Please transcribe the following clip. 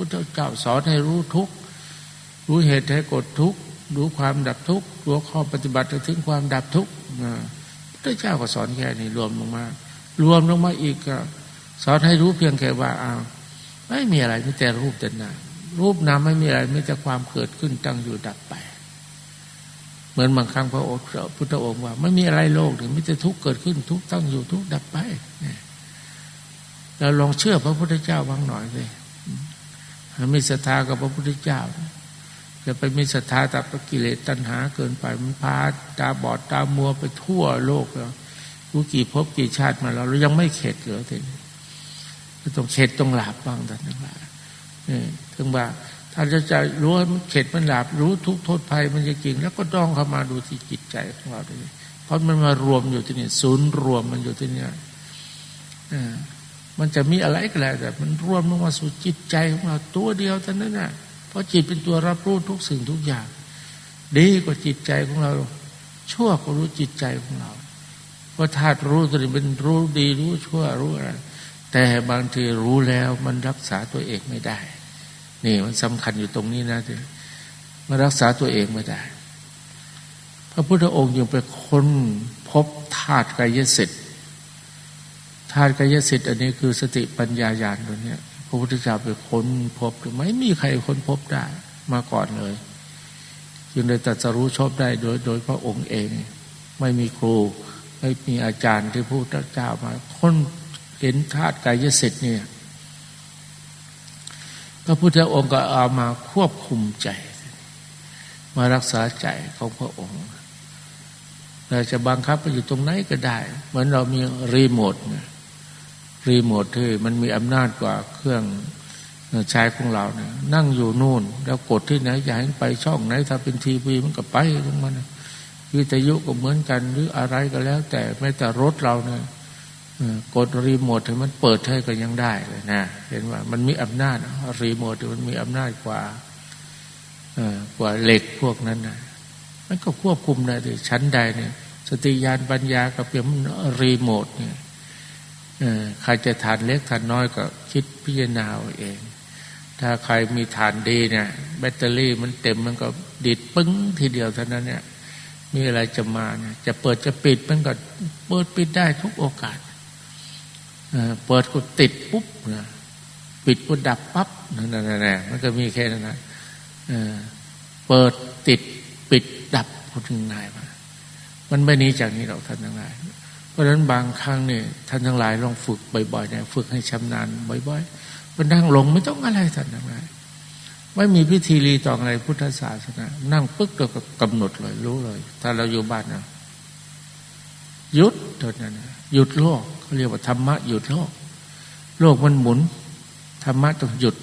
พุทธเจ้าสอนให้รู้ทุกรู้เหตุให้กดทุกรู้ความดับทุกรู้ข้อปฏิบัติถึงความดับทุกพุทธเจ้าก็สอนแค่นี้รวมลงมา รวมลงมาอีกก็สอนให้รู้เพียงแค่ว่าอ้าวไม่มีอะไรมีแต่รูปแต่นามรูปนามไม่มีอะไรมีแต่ความเกิดขึ้นตั้งอยู่ดับไป เหมือนบางครั้งพระโอษฐ์พุทธองค์ว่า ไม่มีอะไรโลกถึงมีแต่ทุกเกิดขึ้นทุกตั้งอยู่ทุกดับไปเราลองเชื่อพระพุทธเจ้าบ้างหน่อยเลย มีศรัทธากับพระพุทธเจ้าจะไปมีศรัทธาแต่กิเลสตัณหาเกินไปมันพาตาบอดตามัวไปทั่วโลกแล้วรู้กี่ภพกี่ชาติมาแล้วเรายังไม่เข็ดเหลือทีนี้ต้องเข็ดต้องหลาบบ้างท่านทั้งหลายนี่ถึงว่าถ้าจะจะรู้มันเข็ดมันหลาบรู้ทุกโทษภัยมันจะจริง แล้วก็ต้องเข้ามาดูที่จิตใจของเราด้วยเพราะมันมารวมอยู่ที่นี่ศูนย์รวมมันอยู่ที่นี่อ่า มันจะมีอะไรก็แล้วแต่มันรวมลงมาสู่จิตใจของเราตัวเดียวเท่านั้นนะเพราะจิตเป็นตัวรับรู้ทุกสิ่งทุกอย่าง ดีกว่าจิตใจของเรา ชั่วก็รู้จิตใจของเราเพราะธาตุรู้ตัวนี้เป็นรู้ดีรู้ชั่วรู้อะไรแต่บางทีรู้แล้วมันรักษาตัวเองไม่ได้ นี่มันสำคัญอยู่ตรงนี้นะทีมันรักษาตัวเองไม่ได้ พระพุทธองค์ยังไปค้นพบธาตุกายสิทธิ์ ธาตุกายสิทธิ์อันนี้คือสติปัญญาญาณตัวนี้พระพุทธเจ้าไปค้นพบไม่มีใครค้นพบได้มาก่อนเลย จึงได้ตรัสรู้ชอบได้โดยโดยพระองค์เอง ไม่มีครู ไม่มีอาจารย์ที่พูดเจ้ามาค้นเห็นธาตุกายสิทธิ์เนี่ยพระพุทธองค์ก็เอามาควบคุมใจ มารักษาใจของพระองค์เราจะบังคับไปอยู่ตรงไหนก็ได้ เหมือนเรามีรีโมทเนี่ย รีโมทที่มันมีอำนาจกว่าเครื่องใช้ของเราเนี่ยนั่งอยู่นู่น แล้วกดที่ไหนอยากให้ไปช่องไหน ถ้าเป็นทีวีมันก็ไปลงมานวิทยุก็เหมือนกันหรืออะไรก็แล้ว แต่แม้แต่รถเราเนี่ยกดรีโมทถึงมันเปิดให้ก็ยังได้เลยนะเห็นว่ามันมีอำนาจรีโมทมันมีอำนาจกว่ากว่าเหล็กพวกนั้นนะมันก็ควบคุมได้เลยชั้นใดเนี่ย สติญาณปัญญากับเพียงรีโมทเนี่ย ใครจะทานเล็กทานน้อยก็คิดพิจารณาเอง ถ้าใครมีฐานดีเนี่ย แบตเตอรี่มันเต็มมันก็ดิดปึ้งทีเดียวเท่านั้นเนี่ย มีอะไรจะมาเนี่ยจะเปิดจะปิดมันก็เปิดปิดได้ทุกโอกาสเปิดก็ติดปุ๊บนะปิดก็ดับปั๊บนั่นแน่มันก็มีแค่นั้นนะเปิดติดปิดดับพูดถึงนายมามันไม่นี้จากนี้เราท่านทั้งหลาย ราะฉะนั้นบางครั้งเนี่ยท่านทั้งหลายลองฝึกบ่อยๆเนี่ยฝึกให้ชำนาญบ่อยๆมันนั่งลงไม่ต้องอะไรท่านทั้งหลายไม่มีพิธีรีตองอะไรพุทธศาสนานั่งปึ๊กเราก็กำหนดเลย รู้เลย ถ้าเราอยู่บ้านนะหยุดเท่านั้นหยุดโลกเขาเรียกว่าธรรมะหยุดโลก โลกมันหมุน ธรรมะต้องหยุด